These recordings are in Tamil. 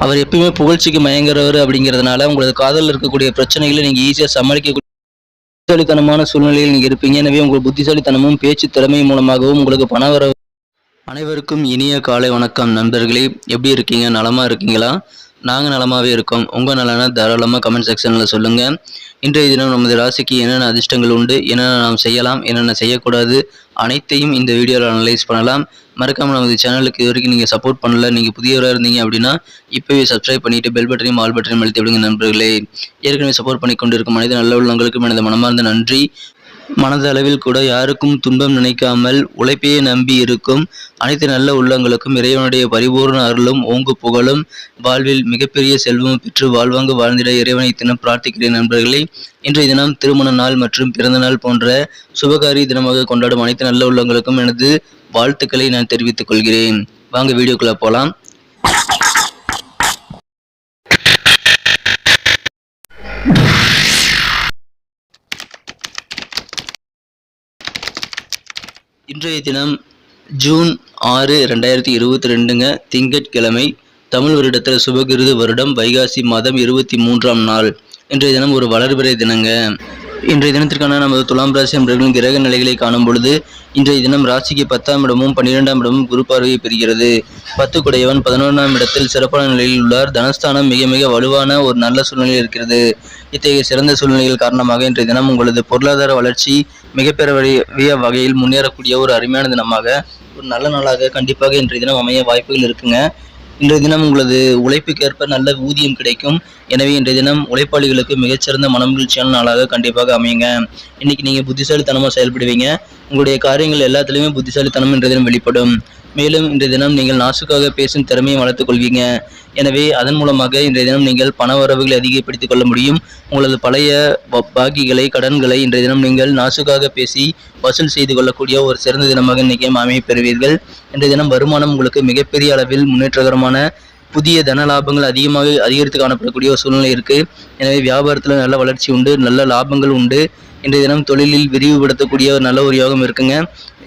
அவர் எப்பயுமே புகழ்ச்சிக்கு மயங்குறவர் அப்படிங்கிறதுனால உங்களது காதலில் இருக்கக்கூடிய பிரச்சனைகளை நீங்கள் ஈஸியாக சமாளிக்கக்கூடிய புத்திசாலித்தனமான சூழ்நிலையில் நீங்கள் இருப்பீங்க. எனவே உங்கள் புத்திசாலித்தனமும் பேச்சு திறமை மூலமாகவும் உங்களுக்கு பண வர அனைவருக்கும் இனிய காலை வணக்கம் நண்பர்களே. எப்படி இருக்கீங்க? நலமாக இருக்கீங்களா? நாங்கள் நலமாகவே இருக்கோம். உங்கள் நலனை தாராளமாக கமெண்ட் செக்ஷனில் சொல்லுங்கள் இன்றைய தினம் நமது ராசிக்கு என்னென்ன அதிர்ஷ்டங்கள் உண்டு என்னென்ன நாம் செய்யலாம் என்னென்ன செய்யக்கூடாது அனைத்தையும் இந்த வீடியோவில் அனலைஸ் பண்ணலாம். மறக்காமல் நமது சேனலுக்கு இது வரைக்கும் நீங்கள் சப்போர்ட் பண்ணல நீங்கள் புதியவராக இருந்தீங்க அப்படின்னா இப்போவே சப்ஸ்கிரைப் பண்ணிவிட்டு பெல் பட்டனையும் ஆல் பட்டனையும் அழுத்தி விடுங்க நண்பர்களே. ஏற்கனவே சப்போர்ட் பண்ணி கொண்டு இருக்கும் மனித நல்ல உள்ளவங்களுக்கு எனது மனமார்ந்த நன்றி. மனதளவில் கூட யாருக்கும் துன்பம் நினைக்காமல் உழைப்பையே நம்பி இருக்கும் அனைத்து நல்ல உள்ளங்களுக்கும் இறைவனுடைய பரிபூர்ண அருளும் ஓங்கு புகழும் வாழ்வில் மிகப்பெரிய செல்வமும் பெற்று வாழ்வாங்க வாழ்ந்திட இறைவனை தினம் பிரார்த்திக்கிறேன் நண்பர்களே. இன்றைய தினம் திருமண நாள் மற்றும் பிறந்த நாள் போன்ற சுபகாரி தினமாக கொண்டாடும் அனைத்து நல்ல உள்ளங்களுக்கும் எனது வாழ்த்துக்களை நான் தெரிவித்துக் கொள்கிறேன். வாங்க வீடியோக்குள்ள போலாம். இன்றைய தினம் ஜூன் ஆறு ரெண்டாயிரத்தி இருபத்தி ரெண்டுங்க திங்கட்கிழமை தமிழ் வருடத்தில் சுபகிருது வருடம் வைகாசி மாதம் இருபத்தி மூன்றாம் நாள். இன்றைய தினம் ஒரு வளர்பிறை தினங்க. இன்றைய தினத்திற்கான நமது துலாம் ராசி அன்பர்களின் கிரக நிலைகளை காணும் பொழுது இன்றைய தினம் ராசிக்கு பத்தாம் இடமும் பன்னிரெண்டாம் இடமும் குரு பார்வையை பெறுகிறது. பத்து குடையவன் பதினொன்றாம் இடத்தில் சிறப்பான நிலையில் உள்ளார். தனஸ்தானம் மிக மிக வலுவான ஒரு நல்ல சூழ்நிலை இருக்கிறது. இத்தகைய சிறந்த சூழ்நிலைகள் காரணமாக இன்றைய தினம் உங்களது பொருளாதார வளர்ச்சி மிகப்பெரிய வகையில் முன்னேறக்கூடிய ஒரு அருமையான தினமாக ஒரு நல்ல நாளாக கண்டிப்பாக இன்றைய தினம் அமைய வாய்ப்புகள் இருக்குங்க. இன்றைய தினம் உங்களது உழைப்புக்கேற்ப நல்ல ஊதியம் கிடைக்கும். எனவே இன்றைய தினம் உழைப்பாளிகளுக்கு மிகச்சிறந்த மனமகிழ்ச்சியான நாளாக கண்டிப்பாக அமையுங்க. இன்னைக்கு நீங்கள் புத்திசாலித்தனமாக செயல்படுவீங்க. உங்களுடைய காரியங்கள் எல்லாத்துலேயுமே புத்திசாலித்தனம் இன்றைய தினம் வெளிப்படும். மேலும் இன்றைய தினம் நீங்கள் நாசுக்காக பேசும் திறமையை வளர்த்துக் கொள்வீங்க. எனவே அதன் மூலமாக இன்றைய தினம் நீங்கள் பண வரவுகளை அதிகப்படுத்திக் கொள்ள முடியும். உங்களது பழைய ப- பாக்கிகளை கடன்களை இன்றைய தினம் நீங்கள் நாசுக்காக பேசி வசூல் செய்து கொள்ளக்கூடிய ஒரு சிறந்த தினமாக இன்னைக்கு அமைய பெறுவீர்கள். இன்றைய தினம் வருமானம் உங்களுக்கு மிகப்பெரிய அளவில் முன்னேற்றகரமான புதிய தன லாபங்கள் அதிகமாக அதிகரித்து காணப்படக்கூடிய ஒரு சூழ்நிலை இருக்குது எனவே வியாபாரத்தில் நல்ல வளர்ச்சி உண்டு நல்ல லாபங்கள் உண்டு. இன்றைய தினம் தொழிலில் விரிவுபடுத்தக்கூடிய ஒரு நல்ல ஒரு யோகம் இருக்குங்க.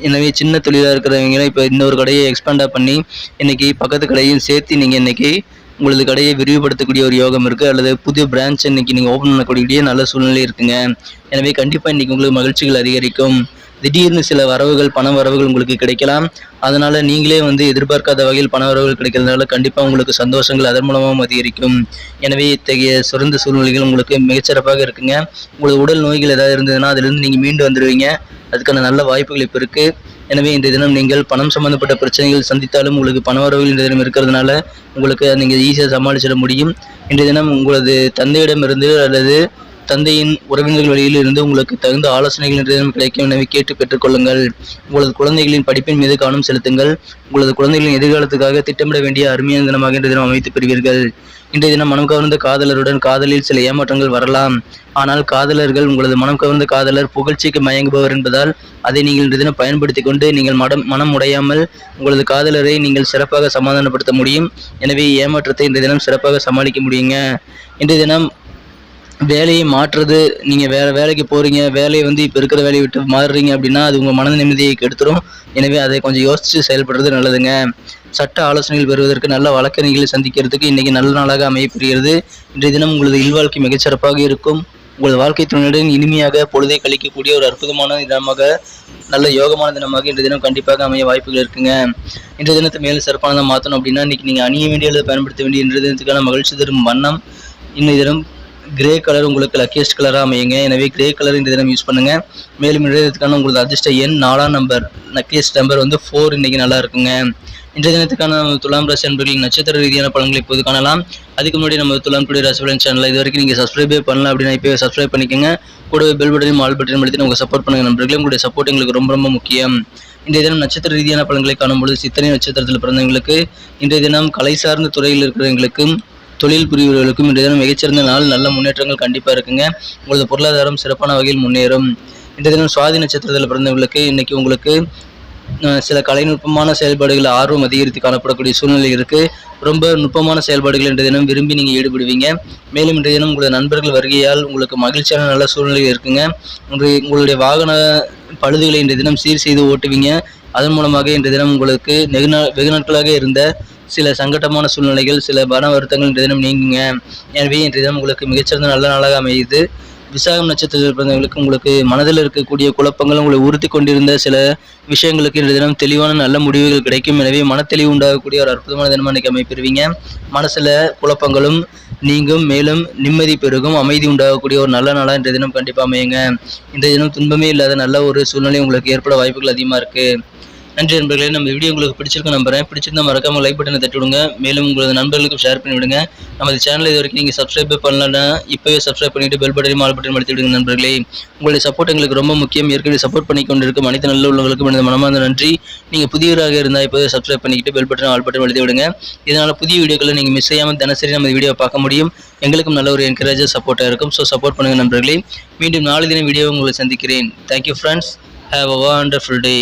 எனவே சின்ன தொழிலாக இருக்கிறவங்க இப்போ இன்னொரு கடையை எக்ஸ்பேண்டாக பண்ணி இன்றைக்கி பக்கத்து கடையும் சேர்த்து நீங்கள் இன்றைக்கி உங்களது கடையை விரிவுபடுத்தக்கூடிய ஒரு யோகம் இருக்குது அல்லது புதிய பிரான்ச் இன்றைக்கி நீங்கள் ஓப்பன் பண்ணக்கூடிய நல்ல சூழ்நிலை இருக்குங்க. எனவே கண்டிப்பாக இன்றைக்கி உங்களுக்கு மகிழ்ச்சிகள் அதிகரிக்கும். திடீர்னு சில வரவுகள் பண வரவுகள் உங்களுக்கு கிடைக்கலாம். அதனால நீங்களே வந்து எதிர்பார்க்காத வகையில் பண வரவுகள் கிடைக்கிறதுனால கண்டிப்பாக உங்களுக்கு சந்தோஷங்கள் அதன் மூலமாகவும் அதிகரிக்கும். எனவே இத்தகைய சிறந்த சூழ்நிலைகள் உங்களுக்கு மிகச்சிறப்பாக இருக்குங்க. உங்களுக்கு உடல் நோய்கள் ஏதாவது இருந்ததுன்னா அதிலிருந்து நீங்கள் மீண்டு வந்துடுவீங்க அதுக்கான நல்ல வாய்ப்புகள் இப்போ இருக்குது எனவே இந்த தினம் நீங்கள் பணம் சம்பந்தப்பட்ட பிரச்சனைகள் சந்தித்தாலும் உங்களுக்கு பண வரவுகள் இந்த தினம் இருக்கிறதுனால உங்களுக்கு நீங்கள் ஈஸியாக சமாளிச்சிட முடியும். இன்றைய தினம் உங்களது தந்தையிடமிருந்து அல்லது தந்தையின் உறவினர்கள் வழியில் இருந்து உங்களுக்கு தகுந்த ஆலோசனைகள் இன்றைய கிடைக்கும் எனவே கேட்டு பெற்றுக்கொள்ளுங்கள் உங்களது குழந்தைகளின் படிப்பின் மீது கவனம் செலுத்துங்கள். உங்களது குழந்தைகளின் எதிர்காலத்துக்காக திட்டமிட வேண்டிய அருமையான தினமாக இன்றைய தினம் அமைத்து பெறுவீர்கள். இன்றைய தினம் மனம் கவர்ந்த காதலருடன் காதலில் சில ஏமாற்றங்கள் வரலாம். ஆனால் காதலர்கள் உங்களது மனம் கவர்ந்த காதலர் புகழ்ச்சிக்கு மயங்குபவர் என்பதால் அதை நீங்கள் இன்றைய தினம் பயன்படுத்தி கொண்டு நீங்கள் மடம் மனம் உடையாமல் உங்களது காதலரை நீங்கள் சிறப்பாக சமாதானப்படுத்த முடியும். எனவே ஏமாற்றத்தை இன்றைய தினம் சிறப்பாக சமாளிக்க முடியுங்க. இன்றைய தினம் வேலையை மாற்றுறது நீங்கள் வேறு வேலைக்கு போகிறீங்க வேலையை வந்து இப்போ இருக்கிற வேலையை விட்டு மாறுறீங்க அப்படின்னா அது உங்கள் மன நிம்மதியை கெடுத்துரும். எனவே அதை கொஞ்சம் யோசித்து செயல்படுறது நல்லதுங்க. சட்ட ஆலோசனைகள் பெறுவதற்கு நல்ல வழக்கறிஞர்களை சந்திக்கிறதுக்கு இன்றைக்கி நல்ல நாளாக அமையப்பெறுகிறது. இன்றைய தினம் உங்களது இல்வாழ்க்கை மிகச்சிறப்பாக இருக்கும். உங்கள் வாழ்க்கை துணையுடன் இனிமையாக பொழுதை கழிக்கக்கூடிய ஒரு அற்புதமான தினமாக நல்ல யோகமான தினமாக இன்றைய தினம் கண்டிப்பாக அமைய வாய்ப்புகள் இருக்குங்க. இன்றைய தினத்தை மேலும் சிறப்பானதாக மாற்றணும் அப்படின்னா இன்றைக்கி நீங்கள் அணிய வேண்டிய அல்லது பயன்படுத்த வேண்டிய இன்றைய தினத்துக்கான மகிழ்ச்சி தரும் வண்ணம் இன்றைய தினம் கிரே கலர் உங்களுக்கு லக்கியஸ்ட் கலராக அமையுங்க. எனவே கிரே கலர் இந்த தினம் யூஸ் பண்ணுங்க. மேலும் இன்றையதுக்கான தினத்துக்கான உங்களது அதிர்ஷ்ட எண் நாலாம் நம்பர் லக்கியஸ்ட் நம்பர் வந்து ஃபோர் இன்றைக்கி நல்லா இருக்குங்க. இன்றைய தினத்துக்கான துலாம் ராசி அன்பர்களின் நட்சத்திர ரீதியான பலன்களை இப்போது காணலாம். அதுக்கு முன்னாடி நம்ம துலாம் டுடே ராசி பலன் சேனல் இது வரைக்கும் நீங்கள் சப்ஸ்கிரைபே பண்ணலாம் அப்படின்னா இப்போ சப்ஸ்கிரைப் பண்ணிக்கோங்க. கூடவே பெல் பட்டனையும் ஆல் பட்டனையும் அழுத்தி உங்கள் சப்போர்ட் பண்ணுங்க நண்பர்களே. உங்களுடைய சப்போர்ட் எங்களுக்கு ரொம்ப ரொம்ப முக்கியம். இன்றைய தினம் நட்சத்திர ரீதியான பலன்களை காணும்பொழுது சித்திரை நட்சத்திரத்தில் பிறந்தவங்களுக்கு இன்றைய தினம் கலை சார்ந்த துறையில் இருக்கிறவங்களுக்கும் தொழில் புரிபவர்களுக்கும் இன்றைய தினம் மிகச்சிறந்த நாள். நல்ல முன்னேற்றங்கள் கண்டிப்பாக இருக்குங்க. உங்களது பொருளாதாரம் சிறப்பான வகையில் முன்னேறும். இன்றைய தினம் சுவாதி நட்சத்திரத்தில் பிறந்தவங்களுக்கு இன்னைக்கு உங்களுக்கு சில கலைநுட்பமான செயல்பாடுகளை ஆர்வம் அதிகரித்து காணப்படக்கூடிய சூழ்நிலை இருக்குது ரொம்ப நுட்பமான செயல்பாடுகள் இன்றைய தினம் விரும்பி நீங்கள் ஈடுபடுவீங்க. மேலும் இன்றைய தினம் உங்களது நண்பர்கள் வருகையால் உங்களுக்கு மகிழ்ச்சியான நல்ல சூழ்நிலை இருக்குங்க. உங்களுடைய உங்களுடைய வாகன பழுதுகளை இன்றைய தினம் சீர் செய்து ஓட்டுவீங்க. அதன் மூலமாக இன்றைய தினம் உங்களுக்கு வெகு வெகு நாட்களாக இருந்த சில சங்கடமான சூழ்நிலைகள் சில பண வருத்தங்கள் இன்றைய தினம் நீங்குங்க. எனவே இன்றைய தினம் உங்களுக்கு மிகச்சிறந்த நல்ல நாளாக அமையுது. விசாகம் நட்சத்திரத்தில் பிறந்தவங்களுக்கு உங்களுக்கு மனதில் இருக்கக்கூடிய குழப்பங்கள் உங்களை உறுத்தி கொண்டிருந்த சில விஷயங்களுக்கு இன்றைய தினம் தெளிவான நல்ல முடிவுகள் கிடைக்கும். எனவே மனத்தெளிவு உண்டாகக்கூடிய ஒரு அற்புதமான தினமாக இன்றைக்கி அமைப்பெறுவீங்க. மனசில் குழப்பங்களும் நீங்கும் மேலும் நிம்மதி பெருகும் அமைதி உண்டாகக்கூடிய ஒரு நல்ல நாளாக இன்றைய தினம் கண்டிப்பாக அமையுங்க. இன்றைய தினம் துன்பமே இல்லாத நல்ல ஒரு சூழ்நிலை உங்களுக்கு ஏற்பட வாய்ப்புகள் அதிகமாக இருக்குது நன்றி நண்பர்களே நம்ம வீடியோ உங்களுக்கு பிடிச்சிருக்க நம்புறேன். பிடிச்சிருந்தா மறக்காம லைக் பட்டனை தட்டி விடுங்க மேலும் உங்களது நண்பர்களுக்கும் ஷேர் பண்ணி விடுங்க நமது சேனல் இது வரைக்கும் நீங்கள் சப்ஸ்கிரைப் பண்ணலன்னா இப்போவே சப்ஸ்கிரைப் பண்ணிட்டு பெல் பட்டனையும் ஆல் பட்டன் அழுத்தி விடுங்க நண்பர்களே. உங்களுடைய சப்போர்ட் எங்களுக்கு ரொம்ப முக்கியம். ஏற்கனவே சப்போர்ட் பண்ணி கொண்டிருக்கும் அனைத்து நல்ல உள்ளவங்களுக்கும் எனது மனமார்ந்த நன்றி. நீங்கள் புதியவராக இருந்தால் இப்போவே சப்ஸ்கிரைப் பண்ணிக்கிட்டு பெல் பட்டன் ஆல் பட்டன் அழுத்தி விடுங்க. இதனால் புதிய வீடியோக்களை நீங்கள் மிஸ் செய்யாமல் தினசரி நம்ம வீடியோ பார்க்க முடியும். எங்களுக்கும் நல்ல ஒரு என்கரேஜாக சப்போர்ட்டாக இருக்கும். ஸோ சப்போர்ட் பண்ணுங்கள் நண்பர்களே. மீண்டும் நாளை தினம் வீடியோ உங்களை சந்திக்கிறேன். Thank you friends have a wonderful day